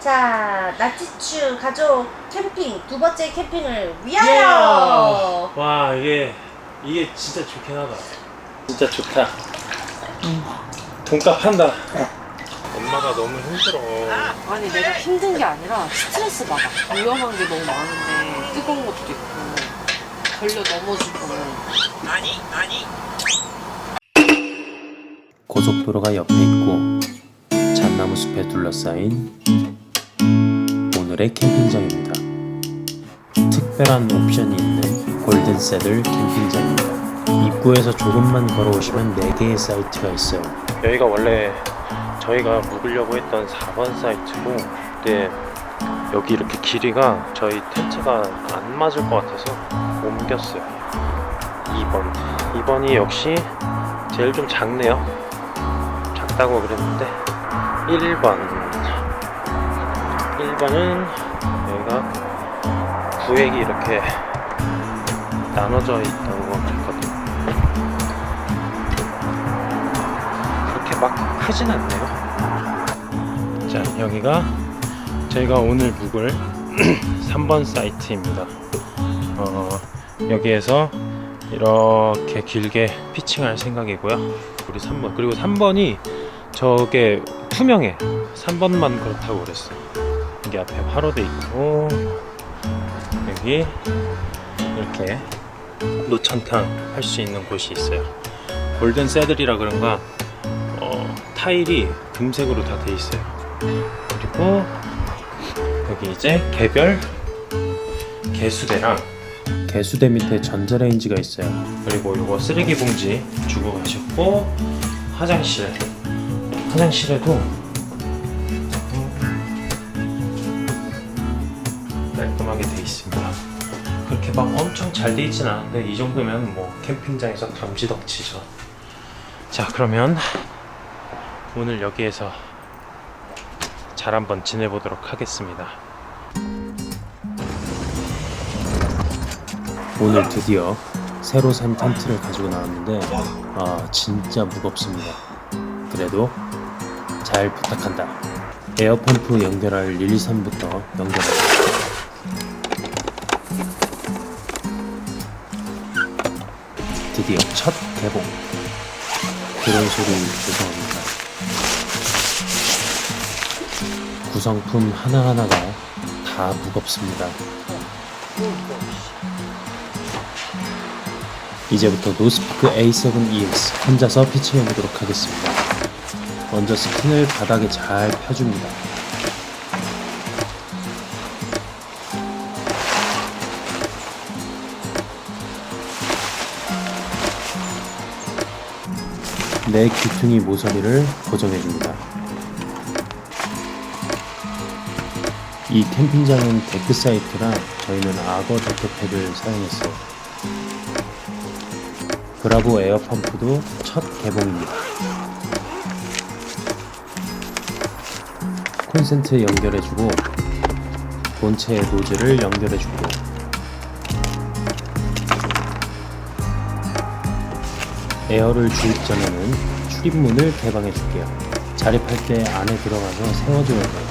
자, 나티추 가족 캠핑 두 번째 캠핑을 위하여. 와 이게 이게 진짜 좋긴 하다. 진짜 좋다. 돈값 한다. 엄마가 너무 힘들어. 아니 내가 힘든 게 아니라 스트레스 받아 위험한 게 너무 많은데 뜨거운 것도 있고 걸려 넘어지고 고속도로가 옆에 있고 잣나무 숲에 둘러싸인 오늘의 캠핑장입니다. 특별한 옵션이 있는 골든 세들 캠핑장입니다. 입구에서 조금만 걸어오시면 4개의 사이트가 있어요. 여기가 원래 저희가 묵으려고 했던 4번 사이트고 근데 여기 이렇게 길이가 저희 텐트가 안 맞을 것 같아서 옮겼어요 2번 2번이 역시 제일 좀 작네요 작다고 그랬는데 1번 1번은 여기가 구획이 이렇게 나눠져 있다고 했거든요 그렇게 막 크진 않네요. 자, 여기가 저희가 오늘 묵을 3번 사이트입니다. 어, 여기에서 이렇게 길게 피칭할 생각이고요. 우리 3번. 그리고 3번이 저게 투명해. 3번만 그렇다고 그랬어. 여기 앞에 화로도 있고, 여기 이렇게 노천탕 할 수 있는 곳이 있어요. 골든 새들이라 그런가 어, 타일이 금색으로 다 돼 있어요. 그리고 여기 이제 개별 개수대랑 개수대 밑에 전자레인지가 있어요. 그리고 요거 쓰레기 봉지 주고 가셨고 화장실 화장실에도 그렇게 막 엄청 잘 돼 있진 않은데 이 정도면 뭐 캠핑장에서 감지덕지죠. 자 그러면 오늘 여기에서 잘 한번 지내보도록 하겠습니다. 오늘 드디어 새로 산 텐트를 가지고 나왔는데 아 진짜 무겁습니다. 그래도 잘 부탁한다. 에어펌프 연결할 1, 2, 3부터 연결하고 드디어 첫 개봉 드론 소리 죄송합니다. 구성품 하나하나가 다 무겁습니다. 이제부터 노스피크 A7EX 혼자서 피칭해 보도록 하겠습니다. 먼저 스킨을 바닥에 잘 펴줍니다. 내 귀퉁이 모서리를 고정해 줍니다. 이 캠핑장은 데크 사이트라 저희는 악어 데크팩을 사용했어요. 브라보 에어펌프도 첫 개봉입니다. 콘센트 연결해주고 본체의 노즐을 연결해주고 에어를 주입 전에는 출입문을 개방해 줄게요. 자립할 때 안에 들어가서 세워줘야 돼요.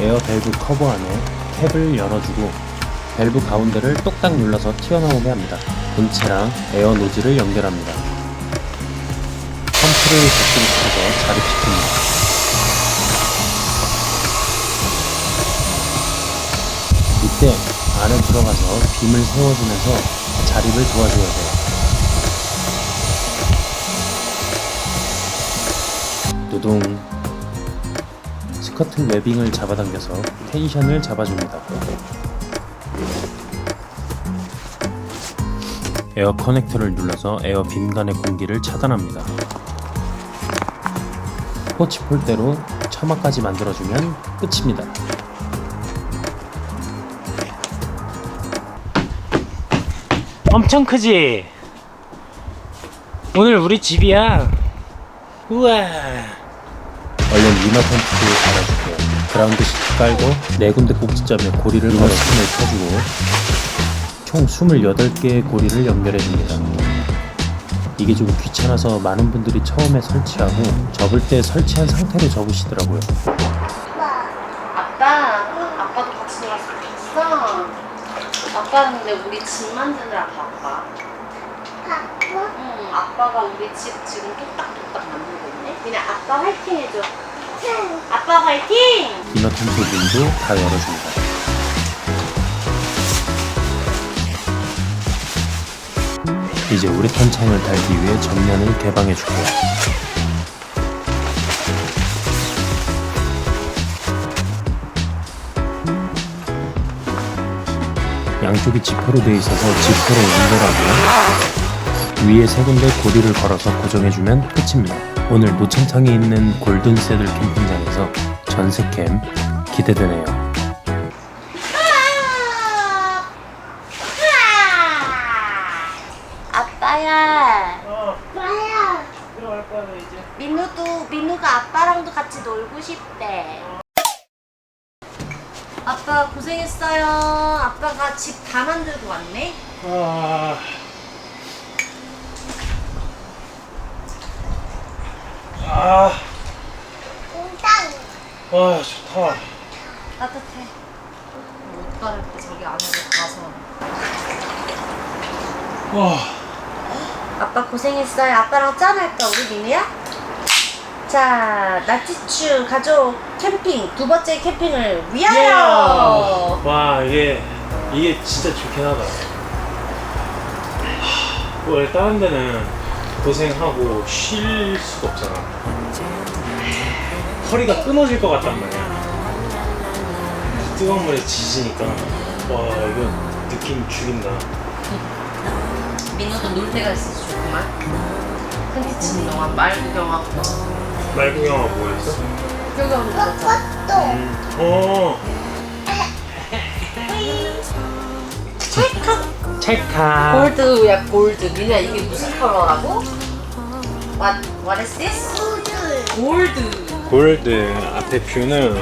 에어 밸브 커버 안에 캡을 열어주고 밸브 가운데를 똑딱 눌러서 튀어나오게 합니다. 본체랑 에어 노즐을 연결합니다. 펌프를 접근시켜서 자립시킵니다. 이때 안에 들어가서 빔을 세워주면서 자립을 도와줘야 돼요. 두둥 스커트 웨빙을 잡아당겨서 텐션을 잡아줍니다. 에어 커넥터를 눌러서 에어 빔 간의 공기를 차단합니다. 포치 폴대로 처마까지 만들어주면 끝입니다. 엄청 크지? 오늘 우리 집이야. 우와. 얼른 리마 펌프도 달아줄게요. 그라운드 시트 깔고 네 군데 꼭지점에 고리를 걸어 스킨을 펴주고 총 28개의 고리를 연결해줍니다. 이게 좀 귀찮아서 많은 분들이 처음에 설치하고 접을 때 설치한 상태로 접으시더라고요. 아빠, 아빠도 같이 놀았으면 좋겠어. 아빠는 근데 우리 집 만드느라 바빠. 응, 아빠가 우리 집 지금 뚝딱뚝딱 만들고 있네. 그냥 아빠 화이팅 해줘. 아빠 화이팅! 이너 템프 문도 다 열어줍니다. 이제 우레탄 창을 달기 위해 전면을 개방해 줄게 양쪽이 지퍼로 되어 있어서 지퍼로 연결하고요. 위에 세 군데 고리를 걸어서 고정해주면 끝입니다. 오늘 노천탕에 있는 골든 세들 캠핑장에서 전세캠 기대되네요. 아빠야. 아빠야 들어갈 거야 이제 민우도 민우가 아빠랑도 같이 놀고 싶대. 아빠 고생했어요. 아빠가 집 다 만 들고 왔네. 아... 아... 와 좋다 따뜻해. 옷 갈을 때 저기 안으로 가서. 와 아빠 고생했어요. 아빠랑 짠할까 우리 민우야? 자, 나치추 가족 캠핑 두 번째 캠핑을 위하여. 와 이게 이게 진짜 좋긴 하다 하, 원래 다른 데는 고생하고 쉴 수가 없잖아 허리가 끊어질 것 같단 말이야 뜨거운 물에 지지니까 와 이거 느낌 죽인다 민우도 놀 때가 있어서 좋구만. 컨디션 동안 말 구경하고. 말 구경하고 뭐 했어? 구경하고 그랬잖아. 음. 어 찰칵. 찰칵 골드야 골드. 민우야 이게 무슨 컬러라고? What What is this? 골드. 골드 앞에 뷰는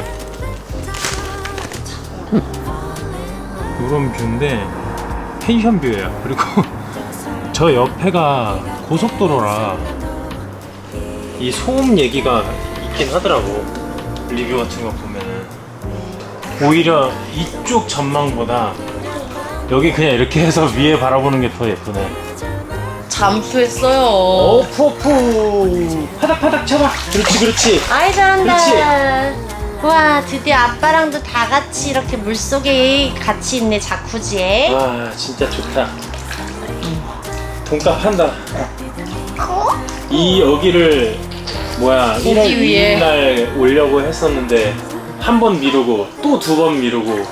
이런 뷰인데 펜션 뷰예요. 그리고 저 옆에가 고속도로라 이 소음 얘기가 있긴 하더라고 리뷰 같은 거 보면은 오히려 이쪽 전망보다 여기 그냥 이렇게 해서 위에 바라보는 게 더 예쁘네. 잠수했어요. 오 푸푸 파닥파닥 쳐봐. 그렇지 그렇지. 아이 잘한다. 와 드디어 아빠랑도 다 같이 이렇게 물 속에 같이 있네 자쿠지에. 와 진짜 좋다 돈값 한다 이 여기를 뭐야 1월 오기 위해. 2일 날 오려고 했었는데 한 번 미루고 또 두 번 미루고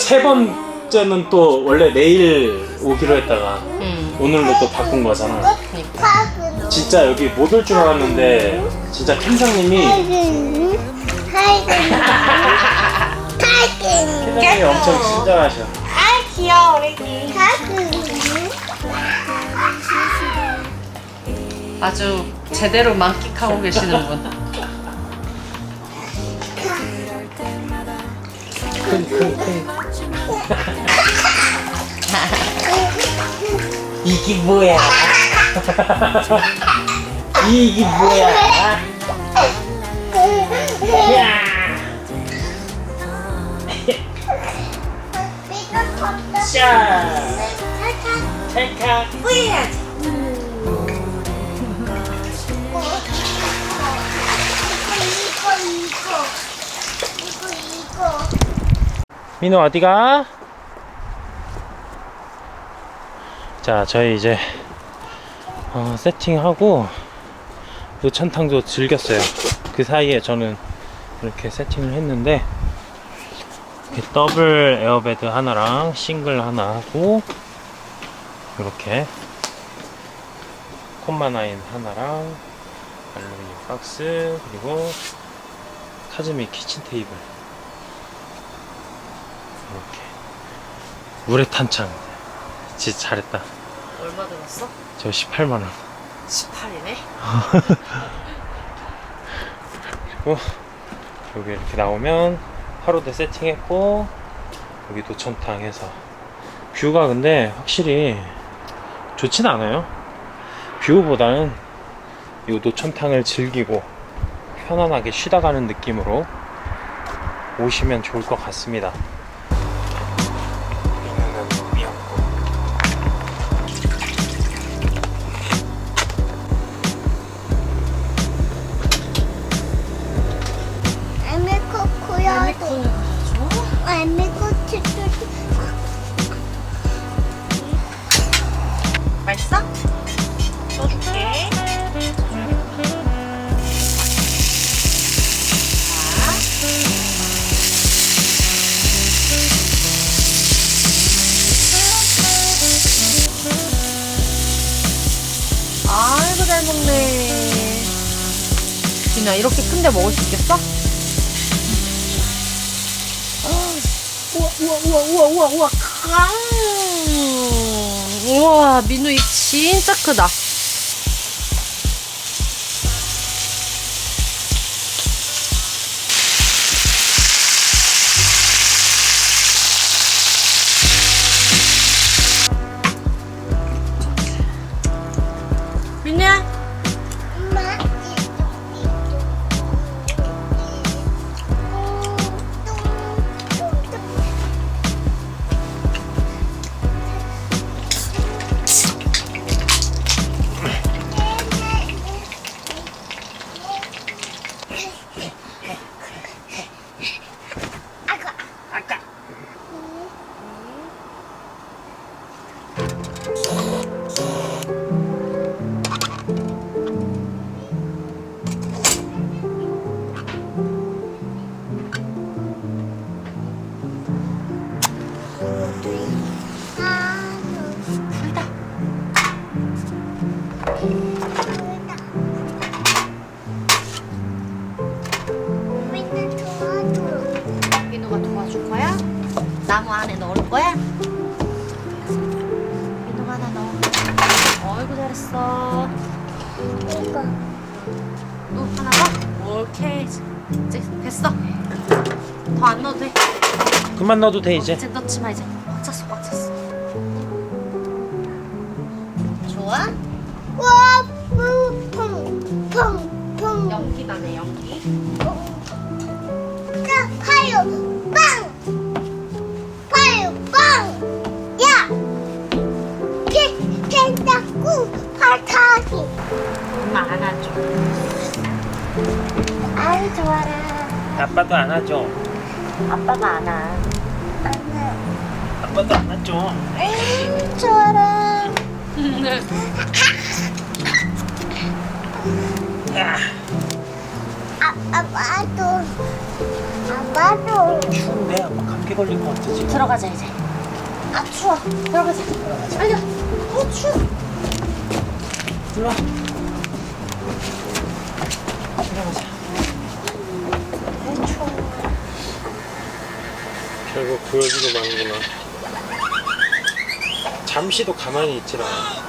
세 번 째는 또 원래 내일 오기로 했다가 음. 오늘로 또 바꾼 거잖아 진짜 여기 못 올 줄 알았는데 진짜 팀장님이 팀장님이 엄청 친절하셔 아 귀여워 애기. 아주 제대로 만끽하고 계시는 분. 이게 뭐야? 이게 뭐야? 자, 찰칵. 뿌려야 민호 어디가? 자, 저희 이제 어, 세팅하고 노천탕도 즐겼어요. 그 사이에 저는 이렇게 세팅을 했는데 이렇게 더블 에어베드 하나랑 싱글 하나 하고 이렇게 콤마나인 하나랑 알루미늄 박스 그리고 카즈미 키친 테이블 이렇게 우레탄 창 진짜 잘했다 얼마 들었어? 저 18만원 18이네. 그리고 여기 이렇게 나오면 하루대 세팅했고 여기 노천탕 해서 뷰가 근데 확실히 좋진 않아요 뷰보다는 이 노천탕을 즐기고 편안하게 쉬다 가는 느낌으로 오시면 좋을 것 같습니다. 진아 이렇게 큰데 먹을 수 있겠어? 우와 우와 우와 우와 우와 우와 강. 우와 민우 입 진짜 크다. 이. 이제 됐어. 더 안 넣어도 돼. 그만 넣어도 돼 이제. 이제 넣지 마 이제. 꽉 찼어 꽉 찼어. 좋아? 와, 퐁, 퐁, 퐁. 연기 나네 연기. 자, 파요, 빵! 파요, 빵! 야! 피, 펜타꾸, 파타기. 엄마 안아줘. 아이, 좋아라. 아빠도 안아줘. 아빠가 안아. 안나. 아빠도 안아줘. 아이, 좋아라. 아, 아빠도. 아빠도. 추운데 아빠 감기 걸릴 것 같아 지금. 들어가자 이제. 아 추워. 들어가자. 빨리. 어 추워. 와. 들어가자. 결국 보여주고 마는구나. 잠시도 가만히 있질 않아.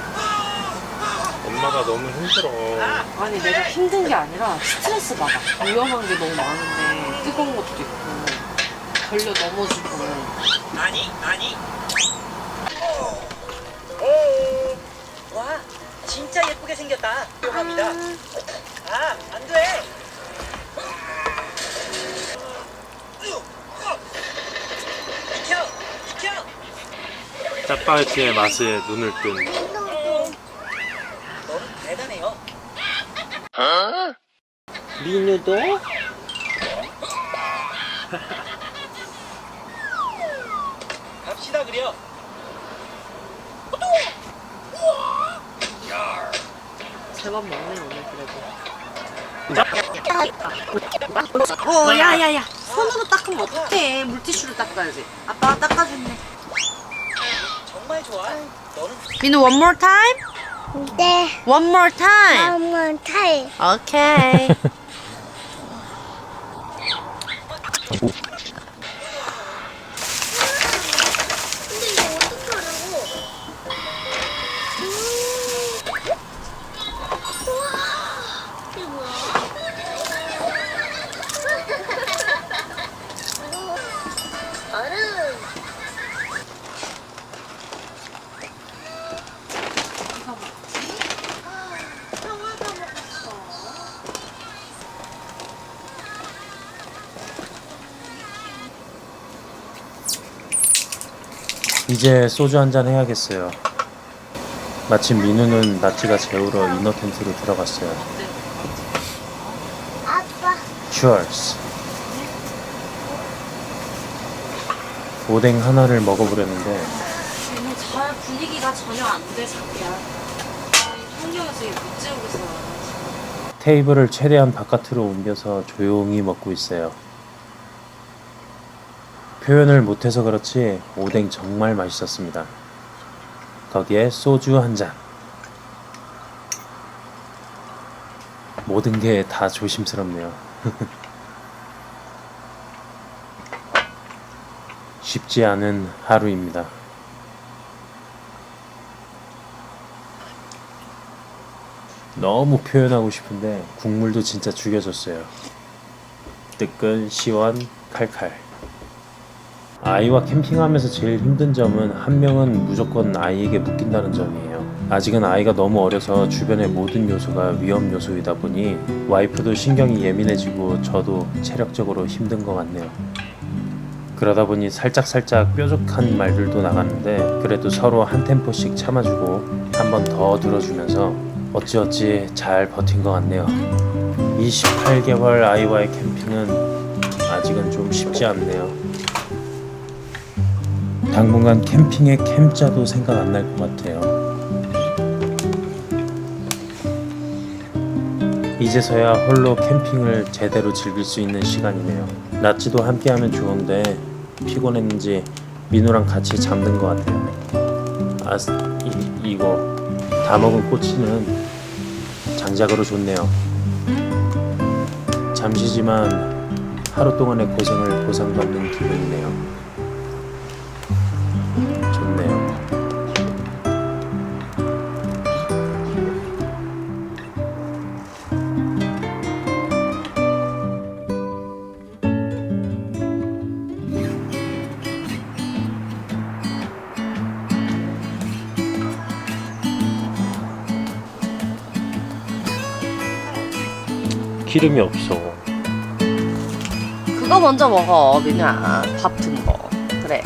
엄마가 너무 힘들어. 아니 내가 힘든 게 아니라 스트레스 받아. 위험한 게 너무 많은데 뜨거운 것도 있고 걸려 넘어지고. 와, 진짜 예쁘게 생겼다. 합니다. 아, 안 돼. 짜파게티의 맛에 눈을 뜬. 대단해요. 민우도? 갑시다 그려. 제법 먹네 오늘 그래도. 어 야야야. 손으로 닦으면 어떡해. 물티슈로 닦아야지. 아빠가 닦아줬네. 정말 좋아. 너는 민우 one more time. 네. One more time. 한번 타이. 오 이제 소주 한 잔 해야겠어요. 마침 민우는 나찌가 재우러 이너 텐트로 들어갔어요. 아빠. Cheers. 오뎅 하나를 먹어보려는데 너무 잘 분위기가 전혀 안 돼, 자기야. 이게 못 재우겠어. 테이블을 최대한 바깥으로 옮겨서 조용히 먹고 있어요. 표현을 못해서 그렇지 오뎅 정말 맛있었습니다. 거기에 소주 한 잔. 모든 게 다 조심스럽네요. 쉽지 않은 하루입니다. 너무 표현하고 싶은데 국물도 진짜 죽여줬어요. 뜨끈, 시원, 칼칼. 아이와 캠핑하면서 제일 힘든 점은 한 명은 무조건 아이에게 묶인다는 점이에요. 아직은 아이가 너무 어려서 주변의 모든 요소가 위험 요소이다 보니 와이프도 신경이 예민해지고 저도 체력적으로 힘든 것 같네요. 그러다 보니 살짝살짝 뾰족한 말들도 나갔는데 그래도 서로 한 템포씩 참아주고 한 번 더 들어주면서 어찌어찌 잘 버틴 것 같네요. 28개월 아이와의 캠핑은 아직은 좀 쉽지 않네요. 당분간 캠핑의 캠자도 생각 안 날 것 같아요. 이제서야 홀로 캠핑을 제대로 즐길 수 있는 시간이네요. 낮지도 함께하면 좋은데 피곤했는지 민우랑 같이 잠든 것 같아요. 아, 이, 이거 다 먹은 꼬치는 장작으로 좋네요. 잠시지만 하루 동안의 고생을 보상받는 기분이네요. 기름이 없어. 그거 먼저 먹어, 민우야. 밥든 거. 그래.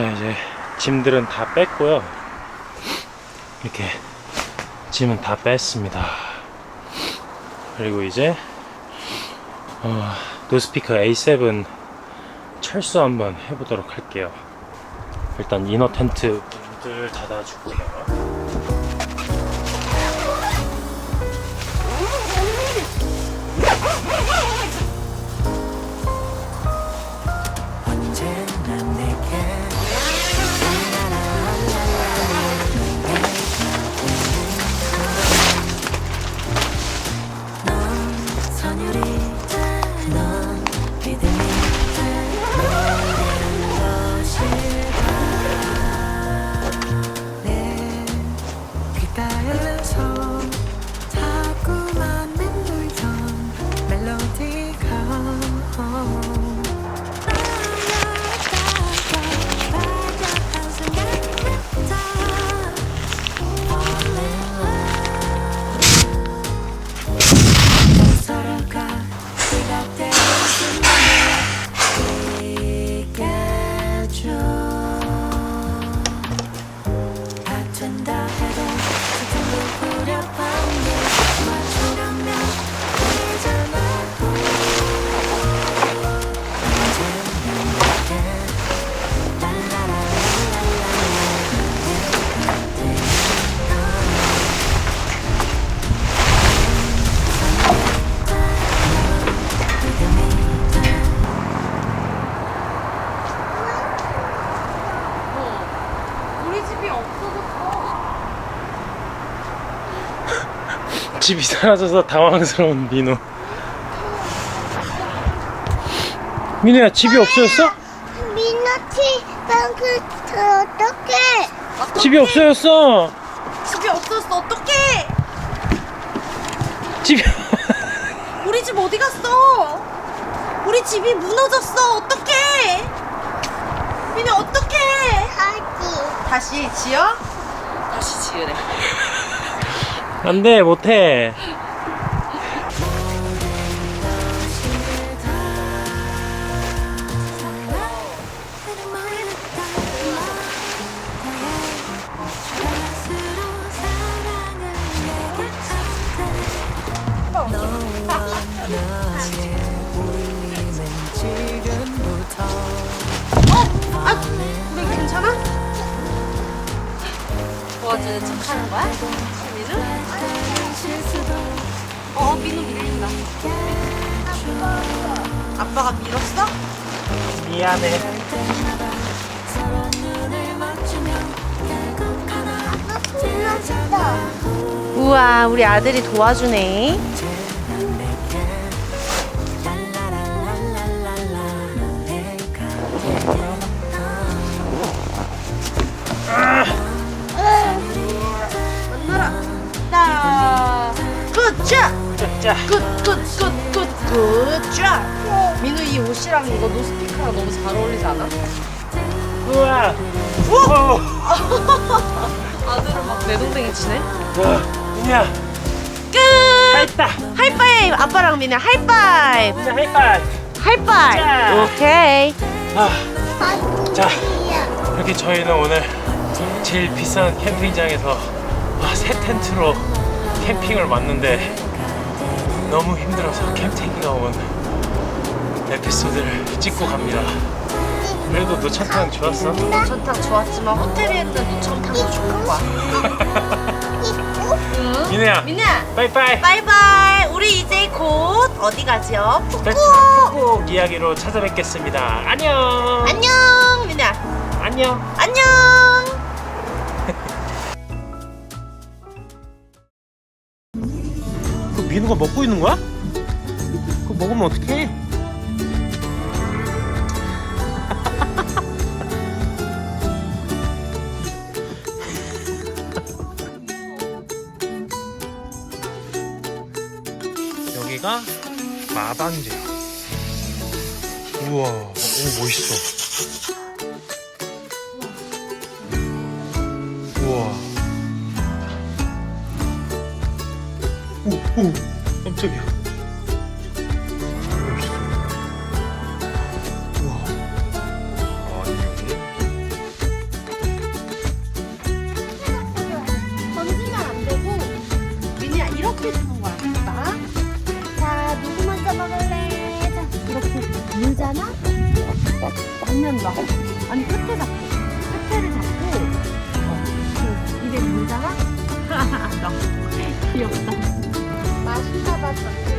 자 이제 짐들은 다 뺐고요. 이렇게 짐은 다 뺐습니다. 그리고 이제 어, 노스피커 A7 철수 한번 해보도록 할게요. 일단 이너 텐트 문들 닫아주고요. 집이 사라져서 당황스러운 민우. 민우야 집이 없어졌어? 미나티 방그 어떡해? 집이 없어졌어. 집이 없었어 어떡해 집이 우리 집 어디 갔어 우리 집이 무너졌어 어떡해 민우 어떡해 하지. 다시 지어? 다시 지으래. 안돼 못해. 아빠가 밀었어? 미안해. 우와 우리 아들이 도와주네. 만나라. 굿잡 자, 굿 굿 굿 굿굿굿잡 민우 이 옷이랑 이거 노스피커랑 너무 잘 어울리지 않아? 우와. 오. 아들을 막 내동댕이 치네. 와, 민우야 끝 했다. 하이파이브 아빠랑 민우 하이파이브 민우 하이파이. 하이파이브 자. 오케이 아, 자 이렇게 저희는 오늘 제일 비싼 캠핑장에서 와, 새 텐트로 캠핑을 왔는데 너무 힘들어서 캠탱이가 온 에피소드를 찍고 갑니다. 그래도 노천탕 좋았어? 노천탕 좋았지만 호텔에 있는 노천탕도 좋을 거야 민우야, 민우야 빠이빠이. 바이바이 우리 이제 곧 어디 가죠? 푸꾸 푹 이야기로 찾아뵙겠습니다. 안녕. 안녕 민우야 안녕. 안녕 그 민우가 먹고 있는 거야? 그거 먹으면 어떡해? 마방제. 우와, 오 멋있어. 양면 봐. 아니, 끝에 잡고. 끝에를 잡고. 어, 그 입에 물잖아? 귀엽다. 맛있나 봐, 손